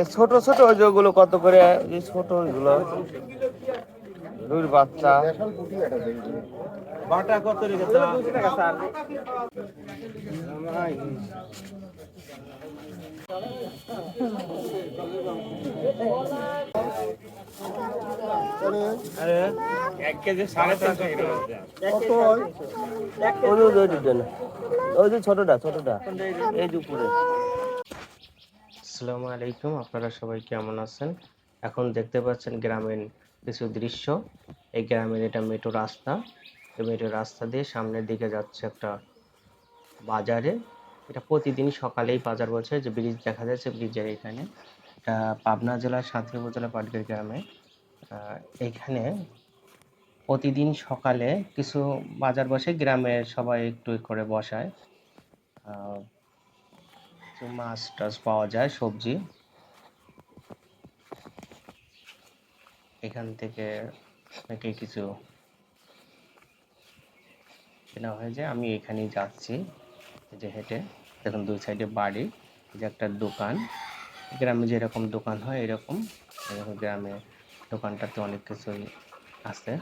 এ ছোট ছোট ওই যেগুলো কত করে এই ছোট ওইগুলো। দুই বাচ্চা। বাটা কত রেখে ওই যে ছোটটা ছোটটা। এই আসসালামু আলাইকুম আপনারা সবাই কেমন আছেন? এখন দেখতে পাচ্ছেন গ্রামীণ কিছু দৃশ্য। এই গ্রামের এটা মেট্রো রাস্তা। এই মেট্রো রাস্তা দিয়ে সামনের দিকে যাচ্ছে একটা বাজারে। এটা প্রতিদিন সকালেই বাজার বসে যে ব্রিজ দেখা যাচ্ছে ব্রিজের এখানে। এটা পাবনা জেলার সাঁতরা উপজেলা পাটগ্রাম গ্রামে। এইখানে প্রতিদিন সকালে কিছু বাজার বসে গ্রামের সবাই একটু করে বসায়। মাছ টাছ পাওয়া যায়, সবজি। এখান থেকে নাকি কিছু কেনা হয়ে যায়। আমি এখানেই যাচ্ছি যে হেঁটে। দেখুন, দুই সাইডে বাড়ি যে একটা দোকান। গ্রামে যেরকম দোকান হয় এরকম গ্রামে দোকানটাতে অনেক কিছুই আছে।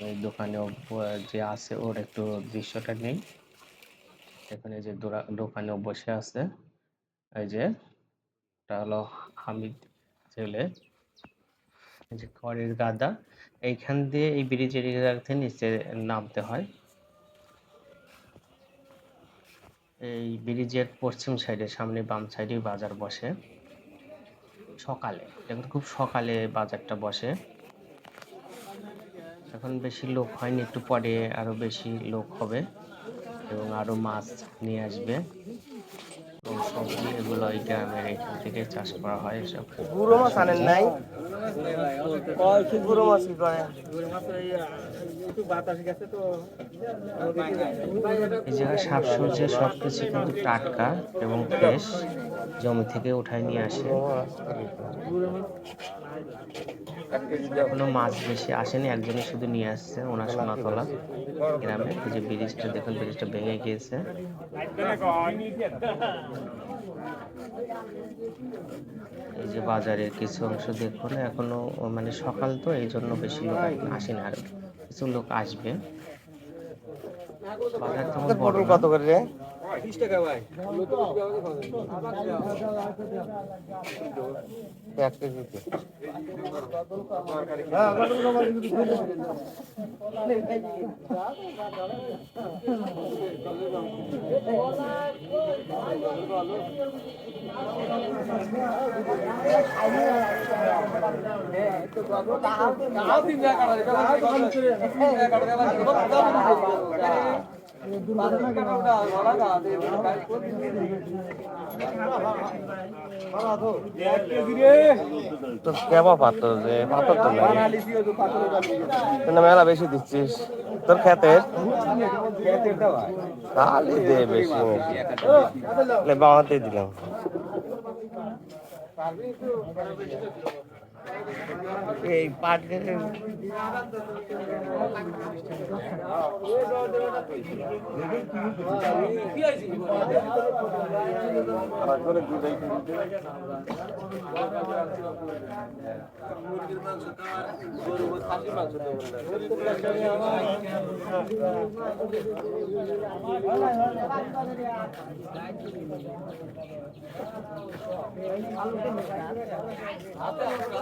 এই দোকানেও ব- যে আছে ওর একটু দৃশ্যটা নেই। এখানে যে দোকানেও বসে আছে। এই যে এটা হলো হামিদ ছেলে। যে খড়ের গাদা। এইখান দিয়ে এই ব্রিজের এরিয়াতে নিচে নামতে হয়। এই ব্রিজের পশ্চিম সাইডে, সামনে বাম সাইডে বাজার বসে। সকালে। এখন খুব সকালে বাজারটা বসে। এখন বেশি লোক হয়নি একটু পরে আরও বেশি লোক হবে এবং আরও মাছ নিয়ে আসবে। এবং সবজি এগুলো এই গ্রামের এখান থেকে চাষ করা হয়। এসব গুঁড়ো মাছ আনেন নাই? গুঁড়ো মাছ এই জায়গায় শাকসবজি সব কিছু কিন্তু টাটকা এবং ফ্রেশ, জমি থেকে উঠায় নিয়ে আসে। কোনো মাছ বেশি আসেনি, একজনই শুধু নিয়ে আসছে, ওনার সোনাতলা গ্রামে। যে ব্রিজটা, দেখুন ব্রিজটা ভেঙে গিয়েছে। এই যে বাজারের কিছু অংশ দেখুন, এখনও মানে সকাল তো, এই জন্য বেশি লোক আসেনি আর। কিছু লোক আসবে। বাজার তেমন কত করে রে? এক কেজিতে তো কেবা পাথর রে পাথর তো নাই। না মেলা বেশি দিচ্ছিস। তোর খেতের খালি দে বেশি। লে বামাতে দিলাম এই পাট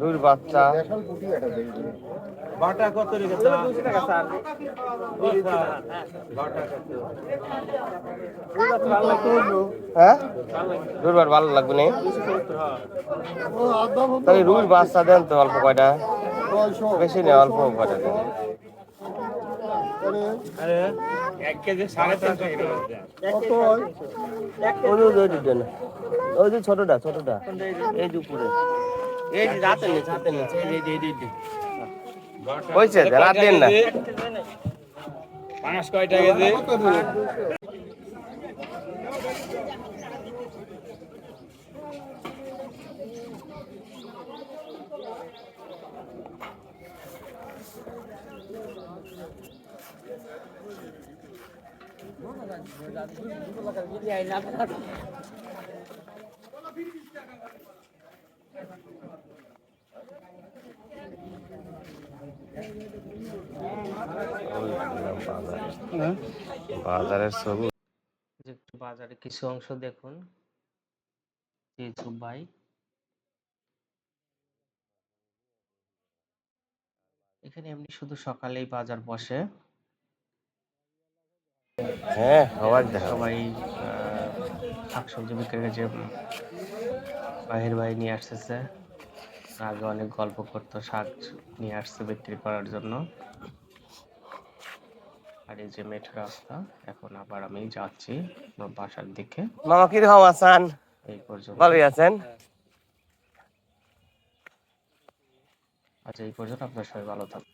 দুই বাচ্চা। বাটা কত রেখে টাকা স্যার। হ্যাঁ? ভালো লাগবে না? তাহলে রুই বাচ্চা দেন তো অল্প কয়টা। বেশি নেই অল্প কয়টা দেন। ছোটটা ছোটটা। এই যে উপরে এই যে রাতের নিচে হাতের নিচে এই এই এই যে। হয়েছে রাত দেন না। পাঁচ কয়টা কেজি কত দেবে বাজারের ছবি। একটু বাজারে কিছু অংশ দেখুন। ভাই এখানে এমনি শুধু সকালেই বাজার বসে। হ্যাঁ সবার সবাই শাকসবজি বিক্রি যে বাহির ভাই নিয়ে আসতেছে। আগে অনেক গল্প করতো শাক নিয়ে আসছে বিক্রি করার জন্য। আর এই যে মেঠ রাস্তা এখন আবার আমি যাচ্ছি আমার বাসার দিকে। মামা কি রকম আছেন এই পর্যন্ত। ভালোই আছেন? আচ্ছা এই পর্যন্ত আপনার সবাই ভালো থাকুন